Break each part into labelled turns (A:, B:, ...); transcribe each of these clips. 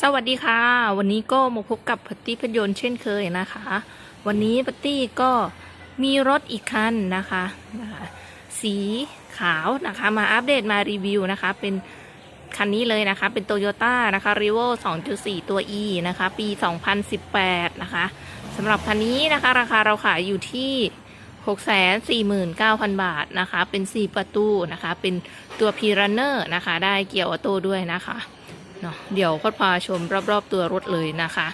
A: สวัสดีค่ะ วันนี้ก็มาพบกับพัตตี้พยนต์เช่นเคยนะคะ วันนี้พัตตี้ก็มีรถอีกคันนะคะนะคะสีขาวนะคะมาอัปเดตมารีวิวนะคะ เป็นคันนี้เลยนะคะ เป็นโตโยต้านะคะ r e v o 2.4 ตัว E นะคะ ปี 2018 นะคะสำหรับคันนี้นะคะ ราคาเราขายอยู่ที่649,000 บาทนะคะ เป็น 4 ประตูนะคะ เป็นตัว p ีรันเนอร์นะคะ ได้เกียร์ออโต้ด้วยนะคะ เนาะเดี๋ยวพดพาชมรอบๆตัวรถเลยนะคะ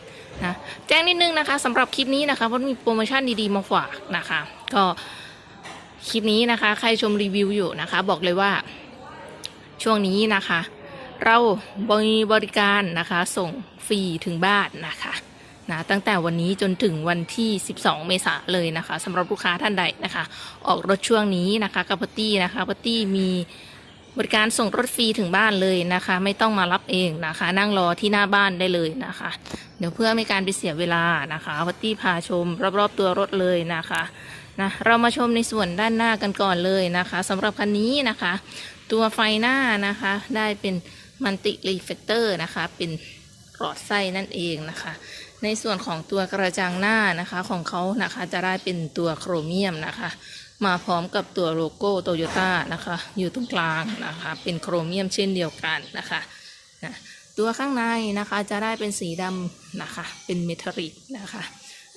A: นะแจ้งนิดนึงนะคะสำหรับคลิปนี้นะคะพดมีโปรโมชั่นดีๆมาฝากนะคะ ก็คลิปนี้นะคะ ใครชมรีวิวอยู่นะคะ บอกเลยว่าช่วงนี้นะคะ เรามีบริการนะคะ ส่งฟรีถึงบ้านนะคะนะตั้งแต่วันนี้จนถึงวันที่ 12 เมษายนเลยนะคะสำหรับลูกค้าท่านใดนะคะ ออกรถช่วงนี้นะคะกับพัตตี้นะคะพัตตี้มี บริการส่งรถฟรีถึงบ้านเลยนะคะ ไม่ต้องมารับเองนะคะ นั่งรอที่หน้าบ้านได้เลยนะคะ เดี๋ยวเพื่อไม่การไปเสียเวลานะคะวัตตี้พาชมรอบๆตัวรถเลยนะคะนะเรามาชมในส่วนด้านหน้ากันก่อนเลยนะคะสำหรับคันนี้นะคะ ตัวไฟหน้านะคะ ได้เป็นมันติรีเฟกเตอร์นะคะ เป็นหลอดไส้นั่นเองนะคะ ในส่วนของตัวกระจังหน้านะคะของเขานะคะจะได้เป็นตัวโครเมียมนะคะ มาพร้อมกับตัวโลโก้โตโยต้านะคะอยู่ตรงกลางนะคะเป็นโครเมียมเช่นเดียวกันนะคะนะตัวข้างในนะคะจะได้เป็นสีดำนะคะเป็นเมทัลลิกนะคะ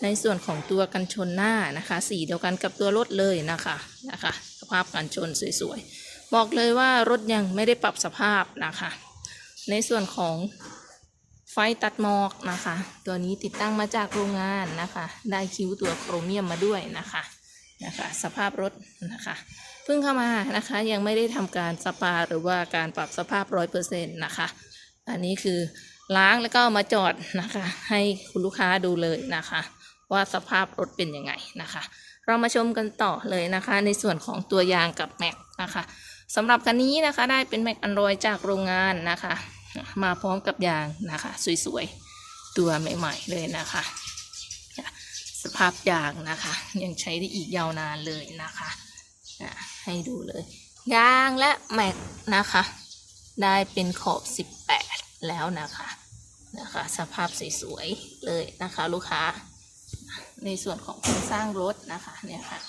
A: ในส่วนของตัวกันชนหน้านะคะ สีเดียวกันกับตัวรถเลยนะคะนะคะสภาพกันชนสวยๆ บอกเลยว่ารถยังไม่ได้ปรับสภาพนะคะ ในส่วนของไฟตัดหมอกนะคะ ตัวนี้ติดตั้งมาจากโรงงานนะคะ ได้คิ้วตัวโครเมียมมาด้วยนะคะ นะคะสภาพรถนะคะเพิ่งเข้ามานะคะยังไม่ได้ทำการสปาหรือว่าการปรับสภาพร้อยเปอร์เซ็นต์นะคะ อันนี้คือล้างแล้วก็มาจอดนะคะ ให้คุณลูกค้าดูเลยนะคะ ว่าสภาพรถเป็นยังไงนะคะ เรามาชมกันต่อเลยนะคะ ในส่วนของตัวยางกับแม็กนะคะสำหรับคันนี้นะคะได้เป็นแม็กอันรอยจากโรงงานนะคะ มาพร้อมกับยางนะคะ สวยๆ ตัวใหม่ ๆ เลยนะคะ สภาพยางนะคะ ยังใช้ได้อีกยาวนานเลยนะคะอะให้ดูเลยยางและแม็กนะคะ ได้เป็นขอบ 18 แล้วนะคะนะคะ สภาพสวยๆเลยนะคะ ลูกค้า ในส่วนของโครงสร้างรถนะคะเนี่ยค่ะ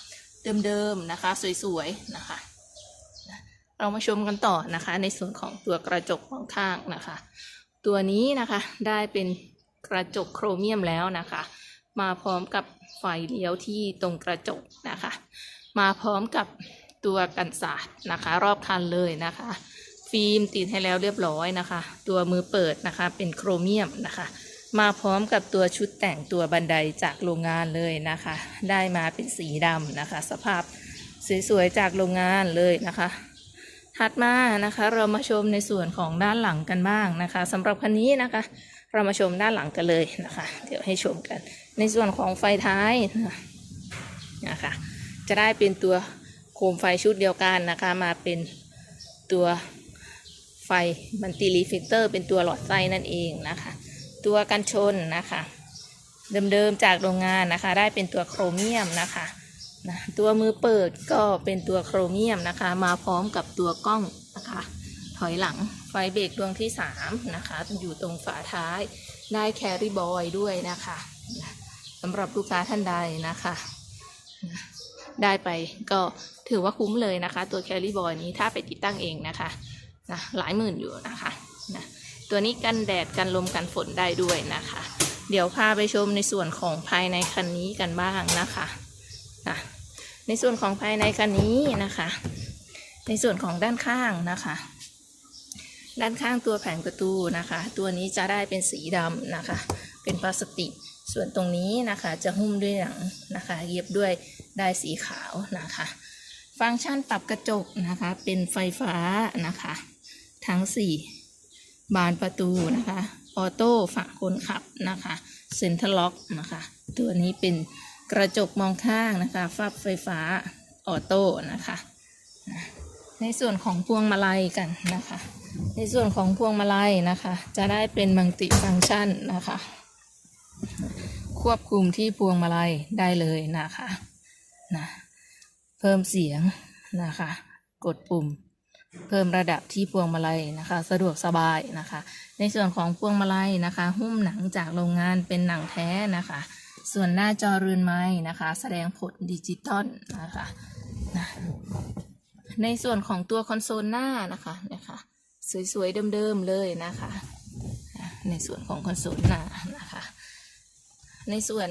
A: เดิมๆนะคะสวยๆนะคะนะเรามาชมกันต่อนะคะ ในส่วนของตัวกระจกมองข้างนะคะ ตัวนี้นะคะได้เป็นกระจกโครเมียมแล้วนะคะ มาพร้อมกับไฟเลี้ยวที่ตรงกระจกนะคะ มาพร้อมกับตัวกันสาดนะคะ รอบคันเลยนะคะ ฟิล์มติดให้แล้วเรียบร้อยนะคะ ตัวมือเปิดนะคะเป็นโครเมียมนะคะ มาพร้อมกับตัวชุดแต่งตัวบันไดจากโรงงานเลยนะคะ ได้มาเป็นสีดำนะคะ สภาพสวยๆจากโรงงานเลยนะคะถัดมานะคะเรามาชมในส่วนของด้านหลังกันบ้างนะคะสำหรับคันนี้นะคะ เรามาชมด้านหลังกันเลยนะคะ เดี๋ยวให้ชมกัน ในส่วนของไฟท้ายนะคะ จะได้เป็นตัวโคมไฟชุดเดียวกันนะคะ มาเป็นตัวไฟมันติรีเฟกเตอร์ เป็นตัวหลอดไส้นั่นเองนะคะ ตัวกันชนนะคะ เดิมๆจากโรงงานนะคะ ได้เป็นตัวโครเมียมนะคะนะตัวมือเปิดก็เป็นตัวโครเมียมนะคะ มาพร้อมกับตัวกล้องนะคะ ถอยหลัง ไฟเบรกดวงที่ 3 นะคะ อยู่ตรงฝาท้ายได้แคริบอยด้วยนะคะสำหรับลูกค้าท่านใดนะคะ ได้ไปก็ถือว่าคุ้มเลยนะคะ ตัวแคริบอยนี้ถ้าไปติดตั้งเองนะคะนะหลายหมื่นอยู่นะคะนะตัวนี้กันแดดกันลมกันฝนได้ด้วยนะคะ เดี๋ยวพาไปชมในส่วนของภายในคันนี้กันบ้างนะคะนะในส่วนของภายในคันนี้นะคะ ในส่วนของด้านข้างนะคะ ด้านข้างตัวแผงประตูนะคะ ตัวนี้จะได้เป็นสีดำนะคะ เป็นพลาสติก ส่วนตรงนี้นะคะจะหุ้มด้วยหนังนะคะเย็บด้วยได้สีขาวนะคะ ฟังก์ชันปรับกระจกนะคะ เป็นไฟฟ้านะคะ ทั้ง 4 บานประตูนะคะออโต้ฝั่งคนขับนะคะเซ็นทรัลล็อกนะคะ ตัวนี้เป็นกระจกมองข้างนะคะฟับไฟฟ้าออโต้นะคะ ในส่วนของพวงมาลัยกันนะคะ ในส่วนของพวงมาลัยนะคะ จะได้เป็นมัลติฟังก์ชันนะคะ ควบคุมที่พวงมาลัยได้เลยนะคะนะเพิ่มเสียงนะคะ กดปุ่มเพิ่มระดับที่พวงมาลัยนะคะ สะดวกสบายนะคะ ในส่วนของพวงมาลัยนะคะ หุ้มหนังจากโรงงานเป็นหนังแท้นะคะ ส่วนหน้าจอเรือนไม้นะคะ แสดงผลดิจิตอลนะคะนะ ในส่วนของตัวคอนโซลหน้านะคะนะคะสวยๆเดิมๆเลยนะคะอะในส่วนของคอนโซลหน้านะคะ ในส่วน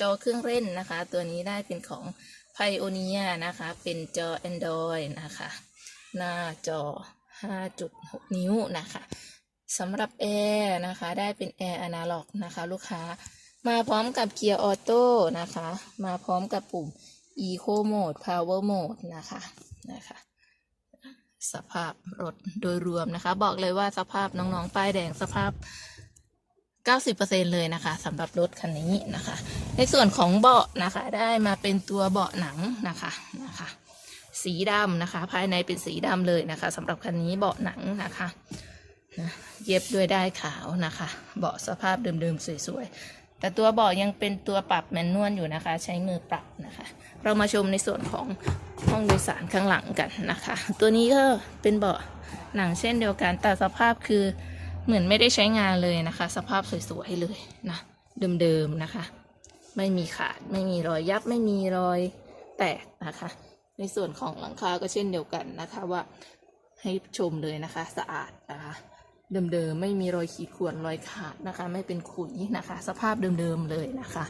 A: จอเครื่องเล่นนะคะ ตัวนี้ได้เป็นของ Pioneer นะคะ เป็นจอ Android นะคะ หน้าจอ 5.6 นิ้วนะคะสำหรับแอร์นะคะ ได้เป็นแอร์อนาล็อกนะคะ ลูกค้ามาพร้อมกับเกียร์ออโต้นะคะ มาพร้อมกับปุ่ม Eco Mode Power Mode นะคะนะคะ สภาพรถโดยรวมนะคะ บอกเลยว่าสภาพน้องๆ ป้ายแดงสภาพ 90%เลยนะคะสำหรับรถคันนี้นะคะ ในส่วนของเบาะนะคะ ได้มาเป็นตัวเบาะหนังนะคะนะคะ สีดำนะคะ ภายในเป็นสีดำเลยนะคะสำหรับคันนี้เบาะหนังนะคะนะเย็บด้วยได้ายขาวนะคะ เบาะสภาพเดิมๆสวยๆ แต่ตัวเบาะยังเป็นตัวปรับแมนนวลอยู่นะคะ ใช้มือปรับนะคะ เรามาชมในส่วนของ ห้องโดยสารข้างหลังกันนะคะ ตัวนี้ก็เป็นเบาะหนังเช่นเดียวกัน แต่สภาพคือเหมือนไม่ได้ใช้งานเลยนะคะ สภาพสวยๆเลยนะเดิมๆนะคะ ไม่มีขาดไม่มีรอยยับไม่มีรอยแตกนะคะ ในส่วนของหลังคาก็เช่นเดียวกันนะคะว่าให้ชมเลยนะคะ สะอาดนะคะ เดิมๆไม่มีรอยขีดข่วนรอยขาดนะคะ ไม่เป็นขุยนะคะ สภาพเดิมๆเลยนะคะ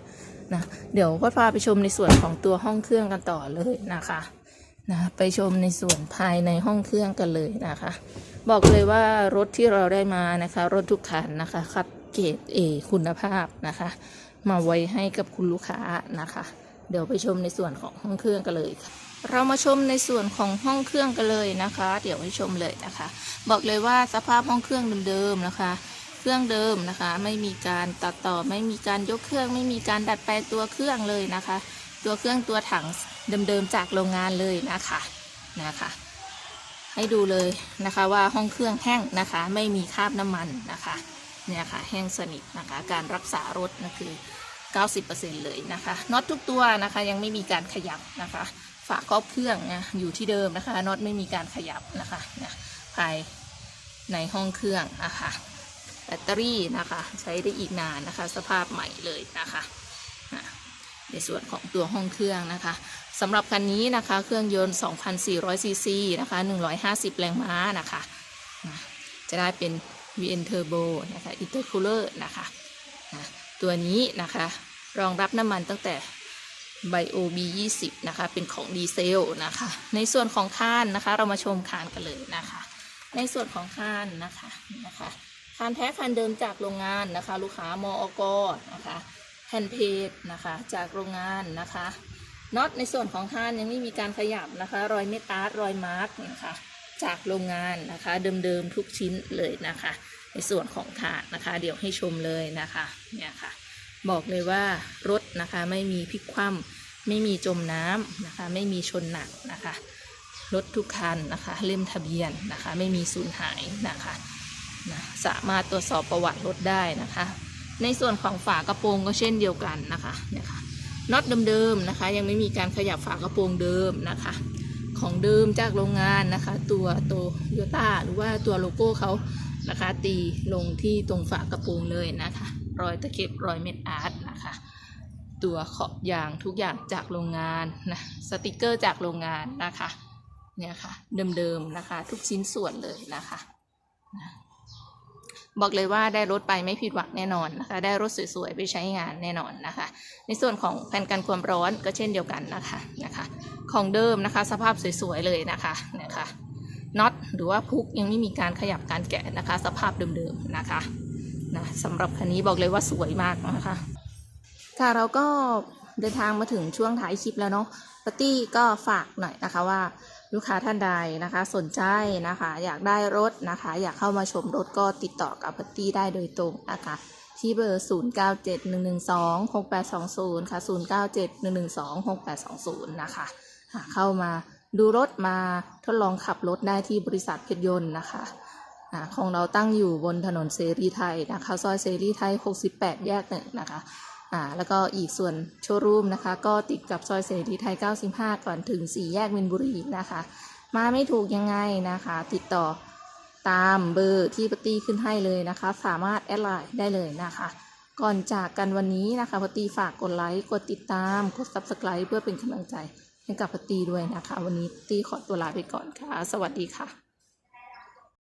A: นะเดี๋ยวพ่อพาไปชมในส่วนของตัวห้องเครื่องกันต่อเลยนะคะ นะไปชมในส่วนภายในห้องเครื่องกันเลยนะคะ บอกเลยว่ารถที่เราได้มานะคะ รถทุกคันนะคะคัดเกรดเอคุณภาพนะคะ มาไว้ให้กับคุณลูกค้านะคะ เดี๋ยวไปชมในส่วนของห้องเครื่องกันเลยค่ะเรามาชมในส่วนของห้องเครื่องกันเลยนะคะ เดี๋ยวให้ชมเลยนะคะ บอกเลยว่าสภาพห้องเครื่องเดิมๆนะคะ เครื่องเดิมนะคะ ไม่มีการตัดต่อไม่มีการยกเครื่อง ไม่มีการดัดแปลงตัวเครื่องเลยนะคะ ตัวเครื่องตัวถังเดิมๆจากโรงงานเลยนะคะนะคะให้ดูเลยนะคะว่าห้องเครื่องแห้งนะคะ ไม่มีคราบน้ำมันนะคะเนี่ยค่ะแห้งสนิทนะคะ การรักษารถนะคือ 90%เลยนะคะน็อตทุกตัวนะคะยังไม่มีการขยับนะคะ ฝาครอบเครื่องนะอยู่ที่เดิมนะคะน็อตไม่มีการขยับนะคะเนี่ยภายในห้องเครื่องนะคะแบตเตอรี่นะคะ ใช้ได้อีกนานนะคะ สภาพใหม่เลยนะคะ ในส่วนของตัวห้องเครื่องนะคะสำหรับคันนี้นะคะเครื่องยนต์ 2,400ซีซีนะคะ150 แรงม้านะคะ จะได้เป็น VN Turbo นะคะ Intercooler นะคะตัวนี้นะคะรองรับน้ำมันตั้งแต่ Bio B20 นะคะ เป็นของดีเซลนะคะ ในส่วนของคานนะคะ เรามาชมคานกันเลยนะคะ ในส่วนของคานนะคะนะคะคานแท้คานเดิมจากโรงงานนะคะ ลูกค้ามอกนะคะ แผ่นเพจนะคะ จากโรงงานนะคะน็อตในส่วนของคานยังไม่มีการขยับนะคะ รอยเมตาร์รอยมาร์กนะคะจากโรงงานนะคะ เดิมๆทุกชิ้นเลยนะคะ ในส่วนของคานนะคะ เดี๋ยวให้ชมเลยนะคะเนี่ยค่ะ บอกเลยว่ารถนะคะไม่มีพลิกคว่ำไม่มีจมน้ำนะคะ ไม่มีชนหนักนะคะ รถทุกคันนะคะ เล่มทะเบียนนะคะ ไม่มีสูญหายนะคะนะสามารถตรวจสอบประวัติรถได้นะคะ ในส่วนของฝากระโปรงก็เช่นเดียวกันนะคะเนี่ยค่ะน็อตเดิมๆนะคะ ยังไม่มีการขยับฝากระโปรงเดิมนะคะ ของเดิมจากโรงงานนะคะ ตัวโตโยต้าหรือว่าตัวโลโก้เขานะคะ ตีลงที่ตรงฝากระโปรงเลยนะคะ รอยตะเข็บรอยเม็ดอาร์ตนะคะ ตัวขอบยางทุกอย่างจากโรงงานนะสติกเกอร์จากโรงงานนะคะเนี่ยค่ะเดิมๆนะคะ ทุกชิ้นส่วนเลยนะคะนะ บอกเลยว่าได้รถไปไม่ผิดหวังแน่นอนนะคะ ได้รถสวยๆไปใช้งานแน่นอนนะคะ ในส่วนของแผ่นกันความร้อนก็เช่นเดียวกันนะคะนะคะ ของเดิมนะคะ สภาพสวยๆเลยนะคะนะคะน็อตหรือว่าพุกยังไม่มีการขยับการแกะนะคะ สภาพเดิมๆนะคะนะสำหรับคันนี้บอกเลยว่าสวยมากนะคะค่ะเราก็เดินทางมาถึงช่วงท้ายคลิปแล้วเนาะปาร์ตี้ก็ฝากหน่อยนะคะว่า ลูกค้าท่านใดนะคะ สนใจนะคะ อยากได้รถนะคะ อยากเข้ามาชมรถก็ติดต่อกับปาร์ตี้ได้โดยตรงนะคะที่เบอร์ 0971126820 ค่ะ 0971126820 นะคะหาเข้ามาดูรถมาทดลองขับรถได้ที่บริษัทเพชรยนต์นะคะของเราตั้งอยู่บนถนนเสรีไทยนะคะ ซอยเสรีไทย 68 แยกหนึ่งนะคะ อ่าแล้วก็อีกส่วนโชว์รูมนะคะ ก็ติดกับซอยเสรีไทย 95 ก่อนถึง 4 แยกมินบุรีนะคะ มาไม่ถูกยังไงนะคะ ติดต่อตามเบอร์ที่ปตีขึ้นให้เลยนะคะ สามารถแอดไลน์ได้เลยนะคะ ก่อนจากกันวันนี้นะคะปตีฝากกดไลค์กดติดตาม กด subscribe เพื่อเป็นกำลังใจให้กับปตีด้วยนะคะ วันนี้ปตีขอตัวลาไปก่อนค่ะ สวัสดีค่ะ